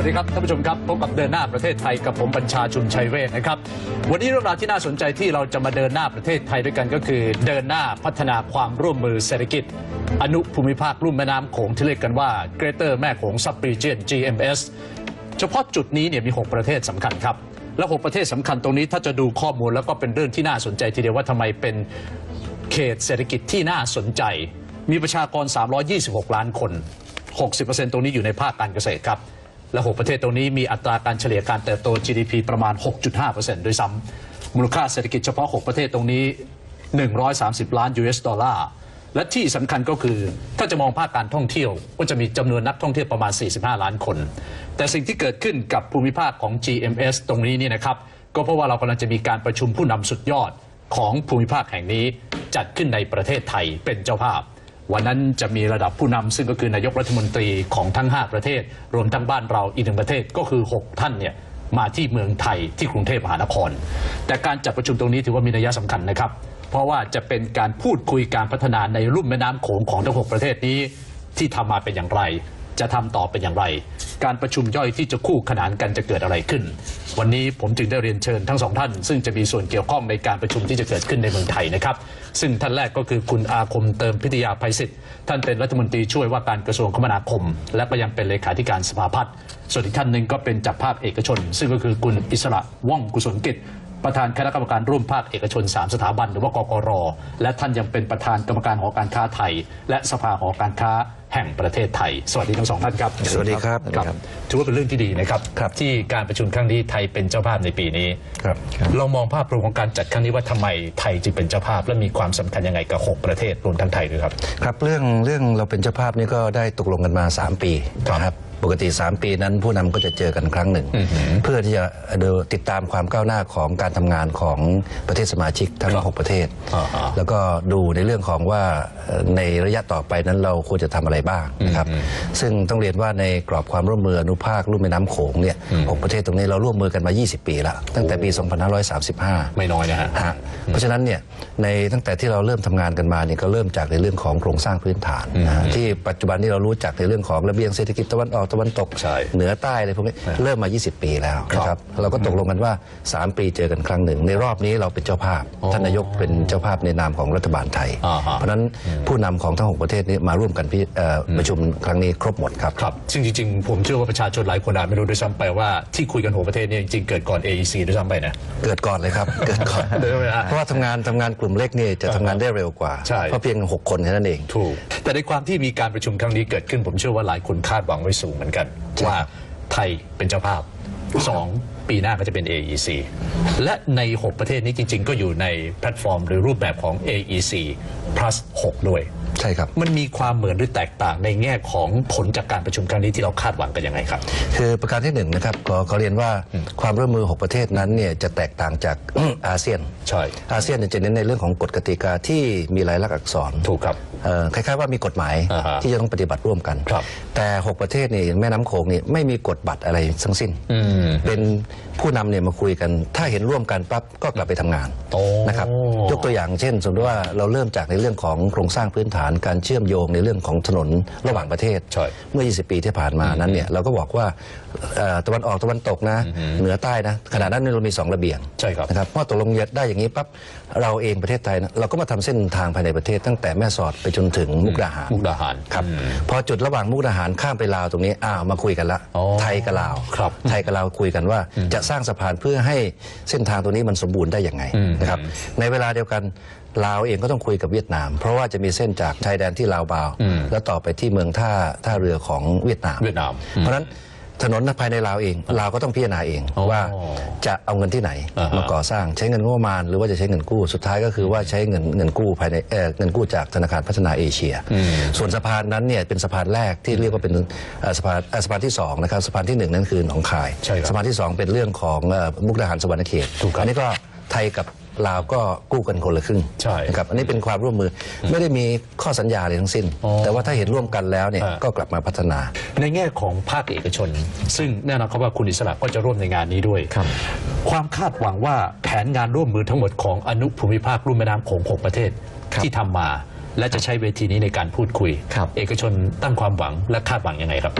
วัสดีครับท่านผู้ชมครับพบกับเดินหน้าประเทศไทยกับผมบัญชาชุนชัยเวชนะครับวันนี้เรื่องราวที่น่าสนใจที่เราจะมาเดินหน้าประเทศไทยด้วยกันก็คือ เดินหน้าพัฒนาความร่วมมือเศรษฐกิจ อนุภูมิภาคลุ่มแม่น้ำโขงที่เรียกกันว่า Greater แม่โขง Sub Region GMS เฉพาะจุดนี้เนี่ยมี 6 ประเทศสำคัญครับ และ 6 ประเทศสำคัญตรงนี้ถ้าจะดูข้อมูลแล้วก็เป็นเรื่องที่น่าสนใจทีเดียวว่าทำไมเป็นเขตเศรษฐกิจที่น่าสนใจ มีประชากร 326 ล้านคน 60%ตรงนี้อยู่ในภาคการเกษตรครับ และ 6 ประเทศตรงนี้มีอัตราการเฉลี่ยการเติบโต GDP ประมาณ 6.5%ด้วยซ้ำมูลค่าเศรษฐกิจเฉพาะ 6 ประเทศตรงนี้ 130 ล้าน US ดอลลาร์และที่สำคัญก็คือถ้าจะมองภาคการท่องเที่ยว ก็จะมีจำนวนนักท่องเที่ยวประมาณ 45 ล้านคน แต่สิ่งที่เกิดขึ้นกับภูมิภาคของ GMS ตรงนี้นี่นะครับ ก็เพราะว่าเรากำลังจะมีการประชุมผู้นำสุดยอดของภูมิภาคแห่งนี้จัดขึ้นในประเทศไทยเป็นเจ้าภาพ วันนั้นจะมีระดับผู้นำซึ่งก็คือนายกรัฐมนตรีของทั้ง 5 ประเทศ รวมทั้งบ้านเราอีกหนึ่งประเทศก็คือ 6 ท่านเนี่ยมาที่เมืองไทยที่กรุงเทพมหานคร แต่การจัดประชุมตรงนี้ถือว่ามีนัยสำคัญนะครับ เพราะว่าจะเป็นการพูดคุยการพัฒนาในรุ่มแม่น้ำโขงของทั้ง 6 ประเทศนี้ที่ทำมาเป็นอย่างไร จะทำต่อเป็นอย่างไร การประชุมย่อยที่จะคู่ขนานกันจะเกิดอะไรขึ้น วันนี้ผมจึงได้เรียนเชิญทั้งสองท่าน ซึ่งจะมีส่วนเกี่ยวข้องในการประชุมที่จะเกิดขึ้นในเมืองไทยนะครับ ซึ่งท่านแรกก็คือคุณอาคมเติมพิทยาภัยศิษย์ท่านเป็นรัฐมนตรีช่วยว่าการกระทรวงคมนาคม และก็ยังเป็นเลขาธิการสภาพัฒน์ส่วนอีกท่านหนึ่งก็เป็นจักภาคเอกชน ซึ่งก็คือคุณอิสระว่องกุศลกิจ ประธานคณะกรรมการร่วมภาคเอกชน 3 สถาบัน หรือว่ากกร และท่านยังเป็นประธานกรรมการหอการค้าไทย และสภาหอการค้าแห่งประเทศไทย สวัสดีทั้งสองท่านครับสวัสดีครับครับถือว่าเป็นเรื่องที่ดีนะครับครับที่การประชุมครั้งนี้ไทยเป็นเจ้าภาพในปีนี้ครับเรามองภาพรวมของการจัดครั้งนี้ว่าทำไมไทยจึงเป็นเจ้าภาพ และมีความสำคัญยังไงกับ 6 ประเทศรวมทั้งไทยด้วยครับครับเรื่องเรื่องเราเป็นเจ้าภาพนี่ก็ได้ตกลงกันมา 3 ปีครับนะครับ ปกติ 3 ปีนั้นผู้นำก็จะเจอกันครั้งหนึ่ง เพื่อที่จะดูติดตามความก้าวหน้าของการทำงานของประเทศสมาชิกทั้งครับ6ประเทศ อ่าฮะแล้วก็ดูในเรื่องของว่าเอ่อในระยะต่อไปนั้นเราควรจะทำอะไรบ้างนะครับ ซึ่งต้องเรียนว่าในกรอบความร่วมมืออนุภาคลุ่มแม่น้ำโขงเนี่ยหกประเทศตรงนี้เราร่วมมือกันมา 20 ปีแล้วตั้งแต่ปี 2535 ไม่น้อยนะฮะ ฮะเพราะฉะนั้นเนี่ยในตั้งแต่ที่เราเริ่มทำงานกันมาเนี่ยก็เริ่มจากในเรื่องของโครงสร้างพื้นฐานนะฮะที่ปัจจุบันนี้เรารู้จักในเรื่องของระเบียงเศรษฐกิจตะวันออกตะวันตก ใช่เหนือใต้อะไรพวกนี้เริ่มมา 20 ปีแล้วนะครับเราก็ตกลงกันว่า 3 ปีเจอกันครั้งหนึ่ง ในรอบนี้เราเป็นเจ้าภาพ ท่านนายกเป็นเจ้าภาพในนามของรัฐบาลไทยอ่าฮะเพราะฉะนั้นผู้นำของทั้งหกประเทศนี้มาร่วมกันพิเอ่อประชุมครั้งนี้ครบหมดครับครับซึ่งจริงๆ ผมเชื่อว่าประชาชนหลายคนอาจไม่รู้ด้วยซ้ำไปว่าที่คุยกันหัวประเทศเนี่ยจริงๆเกิดก่อน AEC ด้วยซ้ำไปนะเกิดก่อนเลยครับเกิดก่อนเดี๋ยวไหมฮะเพราะว่าทำงานทำงานกลุ่มเล็กนี่จะทำงานได้เร็วกว่าใช่เพราะเพียงหกคนแค่นั้นเองถูกแต่ในความที่มีการประชุมครั้งนี้เกิดขึ้นผมเชื่อว่าหลายคนคาดหวังไว้สูงเหมือนกันว่าไทยเป็นเจ้าภาพสองปีหน้าก็จะเป็น AEC และใน 6 ประเทศนี้จริง ๆ ก็อยู่ในแพลตฟอร์มหรือรูปแบบของ AEC plus 6 ด้วย ใช่ครับมันมีความเหมือนหรือแตกต่างในแง่ของผลจากการประชุมครั้งนี้ที่เราคาดหวังกันยังไงครับ คือประการที่หนึ่งนะครับขอขอเรียนว่าความร่วมมือ 6 ประเทศนั้นเนี่ยจะแตกต่างจาก อาเซียนใช่อาเซียนเนี่ยจะเน้นในเรื่องของกฎกติกาที่มีลายลักษณ์อักษรถูกครับเอ่อคล้ายๆว่ามีกฎหมายอ่าฮะที่จะต้องปฏิบัติร่วมกัน ครับ แต่ 6 ประเทศนี่แม่น้ำโขงนี่ไม่มีกฎบัตรอะไรทั้งสิ้นเป็นผู้นำเนี่ยมาคุยกัน ถ้าเห็นร่วมกันปั๊บก็กลับไปทำงานโอ้นะครับยกตัวอย่างเช่น สมมติว่าเราเริ่มจากในเรื่องของโครงสร้างพื้นฐานการเชื่อมโยงในเรื่องของถนนระหว่างประเทศ ใช่เมื่อ 20 ปีที่ผ่านมานั้นเนี่ยเราก็บอกว่าเอ่อตะวันออกตะวันตกนะ เหนือใต้นะขณะนั้นเรามี 2 ระเบียงใช่ครับ นะครับเมื่อตกลงได้อย่างนี้ปั๊บเราเองประเทศไทยนะเราก็มาทำเส้นทางภายในประเทศ ตั้งแต่แม่สอดไปจนถึงมุกดาหาร มุกดาหาร ครับพอจุดระหว่างมุกดาหารข้ามไปลาวตรงนี้อ้าวมาคุยกันละอ๋อไทยกับลาวครับไทยกับลาวคุยกันว่าจะสร้างสะพานเพื่อให้เส้นทางตรงนี้มันสมบูรณ์ได้อย่างไงนะครับในเวลาเดียวกัน ลาวเองก็ต้องคุยกับเวียดนาม เพราะว่าจะมีเส้นจากชายแดนที่ลาวบาว แล้วต่อไปที่เมืองท่าท่าเรือของเวียดนาม เวียดนาม เพราะฉะนั้นถนนภายในลาวเองลาวก็ต้องพิจารณาเองอ๋อว่าจะเอาเงินที่ไหนอ่าฮะมาก่อสร้างใช้เงินงบประมาณ หรือว่าจะใช้เงินกู้สุดท้ายก็คือว่าใช้เงินเงินกู้ภายในเอ่อเงินกู้จากธนาคารพัฒนาเอเชีย ส่วนสะพานนั้นเนี่ยเป็นสะพานแรกที่เรียกว่าเป็นเอ่อสะพานเอ่อสะพานที่สองนะครับสะพานที่หนึ่งนั้นคือหนองคายใช่ครับสะพานที่สองเป็นเรื่องของเอ่อมุกดาหารสวรรณเขตถูกครับอันนี้ก็ไทยกับ ลาวก็กู้กันคนละครึ่งใช่นะครับอันนี้เป็นความร่วมมือไม่ได้มีข้อสัญญาอะไรทั้งสิ้นอ๋อแต่ว่าถ้าเห็นร่วมกันแล้วเนี่ยอ่าก็กลับมาพัฒนา ในแง่ของภาคเอกชน ซึ่งแน่นอนครับว่าคุณอิสระก็จะร่วมในงานนี้ด้วยความคาดหวังว่าแผนงานร่วมมือทั้งหมดของอนุภูมิภาครุ่มแม่น้ำโขงหกประเทศครับ ที่ทำมา และจะใช้เวทีนี้ในการพูดคุยครับเอกชนตั้งความหวังและคาดหวังยังไงครับ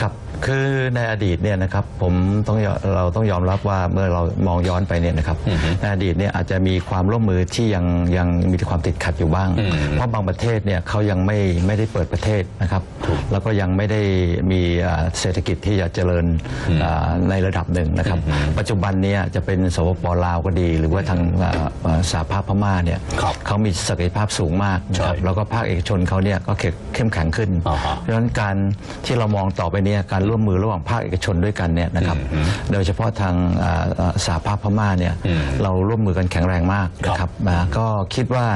ครับ คือในอดีตเนี่ยนะครับผมต้องยอเราต้องยอมรับว่าเมื่อเรามองย้อนไปเนี่ยนะครับในอดีตเนี่ยอาจจะมีความร่วมมือที่ยังยังมีความติดขัดอยู่บ้าง เพราะบางประเทศเนี่ยเขายังไม่ไม่ได้เปิดประเทศนะครับ แล้วก็ยังไม่ได้มีอ่าเศรษฐกิจที่จะเจริญอ่าในระดับหนึ่งนะครับ ปัจจุบันเนี่ยจะเป็นสปปลาวก็ดี หรือว่าทางอ่าอ่าสหภาพพม่าเนี่ยครับเขามีศักยภาพสูงมากนะครับใช่แล้วก็ภาคเอกชนเขาเนี่ยก็เข้มเข้มแข็งขึ้นอ่าฮะเพราะฉะนั้นการที่เรามองต่อไปเนี่ยการร่วมมือระหว่างภาคเอกชนด้วยกันเนี่ยนะครับโดยเฉพาะทางอ่าอ่าสหภาพพม่าเนี่ยเราร่วมมือกันแข็งแรงมากนะครับอ่าก็คิดว่า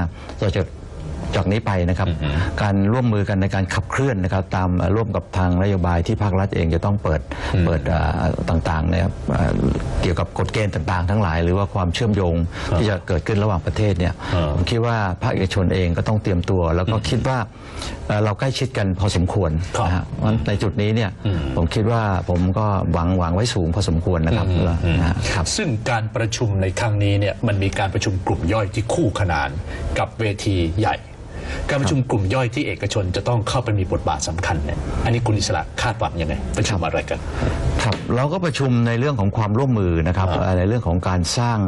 เราจะ จากนี้ไปนะครับ การร่วมมือกันในการขับเคลื่อนนะครับตามร่วมกับทางนโยบายที่ภาครัฐเองจะต้องเปิดเปิดอ่าต่างๆเนี่ยอ่าเกี่ยวกับกฎเกณฑ์ต่างๆ ทั้งหลาย หรือว่าความเชื่อมโยงที่จะเกิดขึ้นระหว่างประเทศเนี่ยเออผมคิดว่าภาคเอกชนเองก็ต้องเตรียมตัว แล้วก็คิดว่าเอ่อเราใกล้ชิดกันพอสมควรครับนะฮะเพราะฉะนั้นในจุดนี้เนี่ยผมคิดว่าผมก็หวังหวังไว้สูงพอสมควรนะครับนะฮะครับซึ่งการประชุมในครั้งนี้เนี่ยมันมีการประชุมกลุ่มย่อยที่คู่ขนานกับเวทีใหญ่ การประชุมกลุ่มย่อยที่เอกชนจะต้องเข้าไปมีบทบาทสำคัญเนี่ยอันนี้คุณอิสระคาดหวังยังไงประชุมอะไรกันครับเราก็ประชุมในเรื่องของความร่วมมือนะครับเอ่อในเรื่องของการสร้าง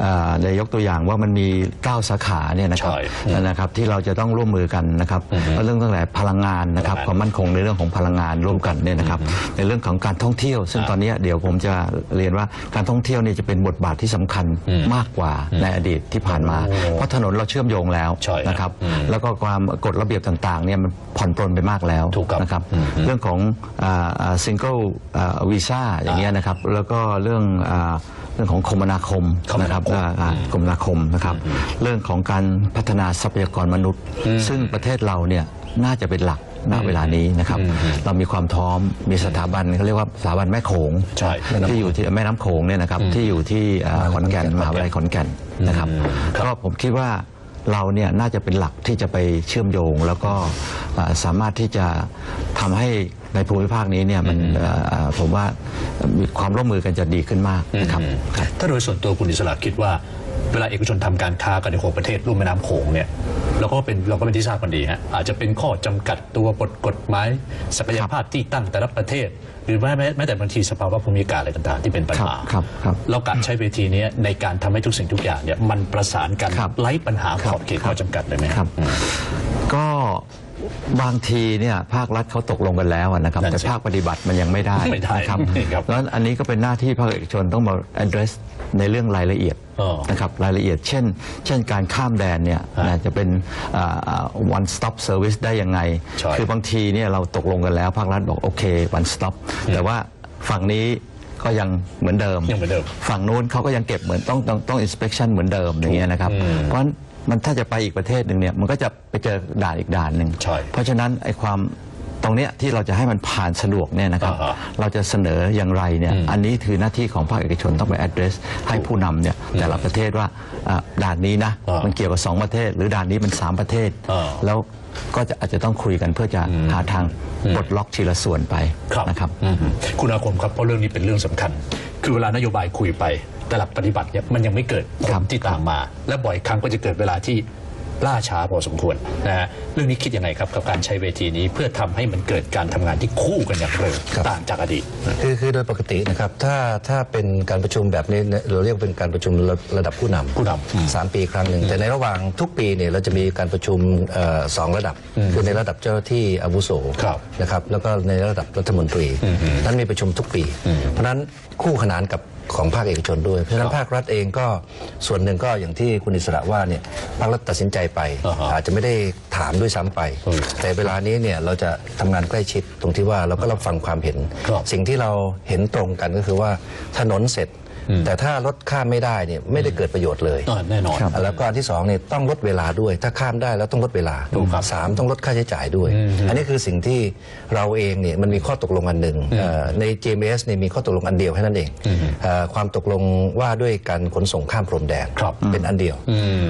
เอ่อในยกตัวอย่างว่ามันมี 9 สาขาเนี่ยนะครับใช่นะครับที่เราจะต้องร่วมมือกันนะครับแล้วเรื่องตั้งแต่พลังงานนะครับพลังงานความมั่นคงในเรื่องของพลังงานร่วมกันเนี่ยนะครับในเรื่องของการท่องเที่ยว ซึ่งตอนนี้เดี๋ยวผมจะเรียนว่าการท่องเที่ยวเนี่ยจะเป็นบทบาทที่สำคัญมากกว่าในอดีตที่ผ่านมา เพราะถนนเราเชื่อมโยงแล้วใช่นะครับแล้วก็ความกฎระเบียบต่างๆเนี่ยมันผ่อนปลนไปมากแล้วถูกครับนะครับเรื่องของซิงเกิลวีซ่าอย่างเงี้ยนะครับ แล้วก็เรื่องอ่าเรื่องของคมนาคมคมนาคมนะครับอ่าอ่าคมนาคมนะครับ เรื่องของการพัฒนาทรัพยากรมนุษย์ ซึ่งประเทศเราเนี่ยน่าจะเป็นหลักณเวลานี้นะครับ เรามีความพร้อมมีสถาบันเขาเรียกว่าสถาบันแม่โขง ใช่ ที่อยู่ที่แม่น้ำโขงเนี่ยนะครับที่อยู่ที่อ่าขอนแก่นมหาวิทยาลัยขอนแก่นนะครับก็ผมคิดว่า เราเนี่ยน่าจะเป็นหลักที่จะไปเชื่อมโยง แล้วก็อ่าสามารถที่จะทำให้ในภูมิภาคนี้เนี่ยมันเอ่อเอ่อผมว่ามีความร่วมมือกันจะดีขึ้นมากนะครับครับถ้าโดยส่วนตัวคุณอิสระคิดว่า เวลาเอกชนทำการค้ากันในหกประเทศร่วมแม่น้ำโขงเนี่ยเราก็เป็นเราก็เป็นที่ทราบกันดีฮะอาจจะเป็นข้อจำกัดตัวบทกฎหมายศักยภาพที่ตั้งแต่ละประเทศ หรือแม้แม้แม้แต่บางทีสภาวะภูมิอากาศอะไรต่างๆ ที่เป็นปัญหาครับครับเราการใช้เวทีนี้ในการทำให้ทุกสิ่งทุกอย่างเนี่ยมันประสานกันครับไร้ปัญหาครัขบอบเขตข้อจำกัดเลยไหมครับ ก็บางทีเนี่ยภาครัฐเขาตกลงกันแล้วอะนะครับ นั่นสิแต่ภาคปฏิบัติมันยังไม่ได้ไม่ได้นะครับครับแล้วอันนี้ก็เป็นหน้าที่ภาคเอกชนต้องมา address ในเรื่องรายละเอียดอ๋อนะครับรายละเอียด เช่น เช่นการข้ามแดนเนี่ยฮะนะจะเป็นอ่าอ่า one stop service ได้ยังไง ใช่ คือบางทีเนี่ยเราตกลงกันแล้ว ภาครัฐบอกโอเค one stop แต่ว่าฝั่งนี้ก็ยังเหมือนเดิม ยังเหมือนเดิม ฝั่งนู้นเขาก็ยังเก็บเหมือนต้องต้องต้อง inspection เหมือนเดิมอย่างเงี้ยนะครับ เพราะฉะนั้น มันถ้าจะไปอีกประเทศหนึ่งเนี่ยมันก็จะไปเจอด่านอีกด่านหนึ่งใช่เพราะฉะนั้นไอ้ความตรงเนี้ยที่เราจะให้มันผ่านสะดวกเนี่ยนะครับ อ่าฮะเราจะเสนออย่างไรเนี่ยอันนี้คือหน้าที่ของภาคเอกชนต้องไป address ให้ผู้นำเนี่ยแต่ละประเทศว่าอ่าด่านนี้นะอ่ามัมันเกี่ยวกับสองประเทศ หรือด่านนี้มันสามประเทศ อ่าแล้วก็จะอาจจะต้องคุยกันเพื่อจะหาทางปลดล็อกทีละส่วนไปครับนะครับ อืมคุณอาคมครับเพราะเรื่องนี้เป็นเรื่องสำคัญ คือเวลานโยบายคุยไป แต่หลักปฏิบัติเนี่ยมันยังไม่เกิดผครัลบที่ตามมา และบ่อยครั้งก็จะเกิดเวลาที่ล่าช้าพอสมควรนะฮะเรื่องนี้คิดยังไงครับกับการใช้เวทีนี้เพื่อทำให้มันเกิดการทำงานที่คู่กันอย่างเร็วครับต่างจากอดีตคือคือโดยปกตินะครับถ้าถ้าเป็นการประชุมแบบนี้เนี่ยเราเรียกเป็นการประชุมระระดับผู้นำผู้นำอืมสามปีครั้งหนึ่งแต่ในระหว่างทุกปีเนี่ยเราจะมีการประชุมเอ่อสองระดับ คือในระดับเจ้าหน้าที่อาวุโสครับนะครับแล้วก็ในระดับรัฐมนตรีนั้นมีประชุมทุกปี เพราะฉะนั้นคู่ขนานกับ ของภาคเอกชนด้วย เพราะฉะนั้นภาครัฐเองก็ส่วนหนึ่งก็อย่างที่คุณอิสระว่าเนี่ยภาครัฐตัดสินใจไปอ่าฮะอาจจะไม่ได้ถามด้วยซ้ำไปอืมแต่เวลานี้เนี่ยเราจะทำงานใกล้ชิดตรงที่ว่าเราก็รับฟังความเห็นครับสิ่งที่เราเห็นตรงกันก็คือว่าถนนเสร็จ แต่ถ้ารถข้ามไม่ได้เนี่ยไม่ได้เกิดประโยชน์เลยอ่าแน่นอนแล้วก็อันที่สองเนี่ยต้องลดเวลาด้วย ถ้าข้ามได้แล้วต้องลดเวลาถูกครับสามต้องลดค่าใช้จ่ายด้วย อันนี้คือสิ่งที่เราเองเนี่ยมันมีข้อตกลงอันหนึ่งเอ่อใน GMS เนี่ยมีข้อตกลงอันเดียวแค่นั้นเองเอ่อความตกลงว่าด้วยการขนส่งข้ามพรมแดนครับเป็นอันเดียว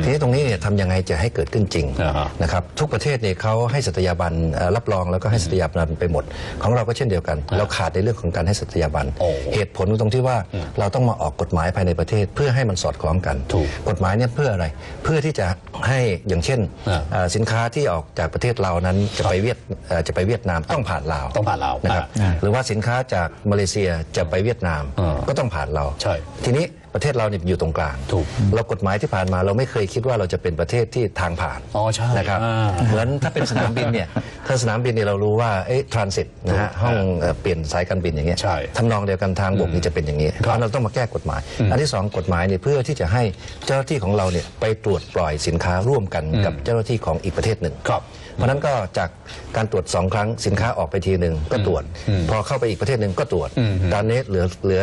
ทีนี้ตรงนี้เนี่ยทำยังไงจะให้เกิดขึ้นจริงอ่าฮะนะครับทุกประเทศเนี่ยเขาให้สัตยาบันเอ่อรับรองแล้วก็ให้สัตยาบันไปหมด ของเราก็เช่นเดียวกัน เราขาดในเรื่องของการให้สัตยาบันโอ้เหตุผลตรงที่ว่าเราต้องมาออกกฎหมายภายในประเทศ เพื่อให้มันสอดคล้องกันถูกกฎหมายเนี่ยเพื่ออะไรเพื่อที่จะให้อย่างเช่นอ่า เอ่อสินค้าที่ออกจากประเทศเราวนั้นจะไปเวียดเอ่อจะไปเวียดนามต้องผ่านลาว ต้องผ่านลาวนะครับอ่าหรือว่าสินค้าจากมาเลเซียจะไปเวียดนามอ่าก็ต้องผ่านเรา ใช่ทีนี้ ประเทศเราเนี่ยอยู่ตรงกลางถูกเรากฎหมายที่ผ่านมาเราไม่เคยคิดว่าเราจะเป็นประเทศที่ทางผ่านอ๋อใช่นะครับอ่า เหมือนถ้าเป็นสนามบินเนี่ยถ้าสนามบินเนี่ยเรารู้ว่าเอ๊ะทรานสิตนะฮะห้องเอ่อเปลี่ยนสายการบินอย่างเงี้ยใช่ทำนองเดียวกันทางบกนี่จะเป็นอย่างนี้เพราะเราต้องมาแก้กฎหมาย อันที่สองกฎหมายเนี่ยเพื่อที่จะให้เจ้าหน้าที่ของเราเนี่ยไปตรวจปล่อยสินค้าร่วมกันกับเจ้าหน้าที่ของอีกประเทศหนึ่งครับ เพราะฉะนั้นก็จากการตรวจสองครั้งสินค้าออกไปทีหนึ่งก็ตรวจ พอเข้าไปอีกประเทศหนึ่งก็ตรวจตอนนี้เหลือเหลือ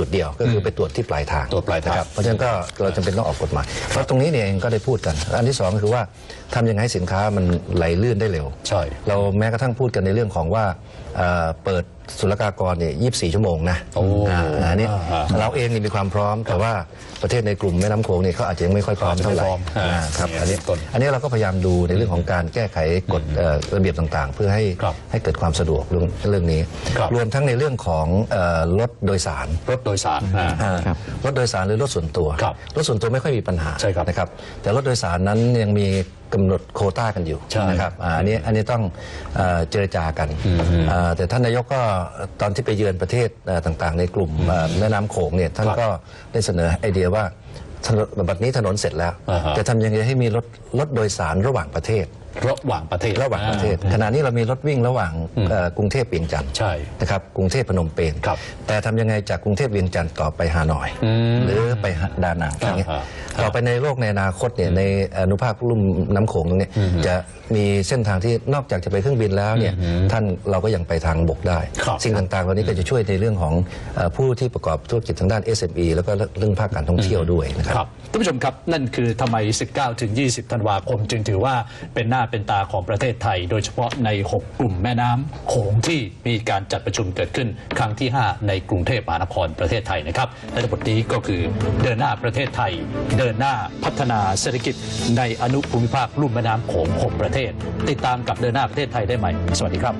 จุดเดียวก็คือไปตรวจที่ปลายทางตรวจปลายทาง นะครับเพราะฉะนั้นก็เราจำเป็นต้องออกกฎหมายเพราะตรงนี้เนี่ยเองก็ได้พูดกัน อันที่สองก็คือว่าทำยังไงให้สินค้ามันไหลลื่นได้เร็ว ใช่ เราแม้กระทั่งพูดกันในเรื่องของว่าเอ่อเปิด ศุลกากรเนี่ย24 ชั่วโมงนะโอ้อ่าอันนี้อ่าเราเองนี่มีความพร้อม แต่ว่าประเทศในกลุ่มแม่น้ำโขงเนี่ยเขาอาจจะยังไม่ค่อยพร้อมเท่าไหร่ไม่พร้อมอ่าอ่าครับเนี่ยอันนี้ต้นอันนี้เราก็พยายามดูในเรื่องของการแก้ไขกฎเอ่อระเบียบต่างๆ เพื่อให้ครับให้เกิดความสะดวกเรื่องเรื่องนี้ครับ รวมทั้งในเรื่องของเอ่อรถโดยสาร รถโดยสาร อ่าอ่าครับรถโดยสารหรือรถส่วนตัว ครับรถส่วนตัวไม่ค่อยมีปัญหาใช่ครับนะครับ แต่รถโดยสารนั้นยังมี กำหนดโควต้ากันอยู่ใช่นะครับอ่าอันนี้อันนี้ต้องเอ่อเจรจากันอ่าแต่ท่านนายกก็ตอนที่ไปเยือนประเทศเอ่อต่างๆ ในกลุ่มเอ่อแม่น้ำโขงเนี่ยท่านครับก็ได้เสนอไอเดียว่าถนนบัดนี้ถนนเสร็จแล้ว อ่าฮะ จะทำยังไงให้มีรถรถโดยสารระหว่างประเทศ ระหว่างประเทศระหว่างประเทศขณะนี้เรามีรถวิ่งระหว่างเอ่อกรุงเทพเวียงจันทร์ใช่นะครับกรุงเทพพนมเปญครับแต่ทำยังไงจากกรุงเทพเวียงจันทร์ต่อไปฮานอย หรือไปดานังอย่างเงี้ยอ่าฮะต่อไปในโลกในอนาคตเนี่ยในอนุภาคลุ่มน้ำโขงตรงเนี้ยจะมีเส้นทางที่นอกจากจะไปเครื่องบินแล้วเนี่ยท่านเราก็ยังไปทางบกได้ครับสิ่งต่างๆเหล่านี้ก็จะช่วยในเรื่องของเอ่อผู้ที่ประกอบธุรกิจทางด้าน SME แล้วก็เรื่องภาคการท่องเที่ยวด้วยนะครับครับท่านผู้ชมครับนั่นคือทำไม 19ถึง20 ธันวาคมจึงถือว่าเป็นหน้าเป็นตาของประเทศไทย โดยเฉพาะใน 6 กลุ่มแม่น้ำโขงที่มีการจัดประชุมเกิดขึ้น ครั้งที่ 5 ในกรุงเทพมหานครประเทศไทยนะครับและบทนี้ก็คือเดินหน้าประเทศไทย เดินหน้าพัฒนาเศรษฐกิจในอนุภูมิภาคลุ่มแม่น้ำโขง6ประเทศ ติดตามกับเดินหน้าประเทศไทยได้ใหม่ สวัสดีครับ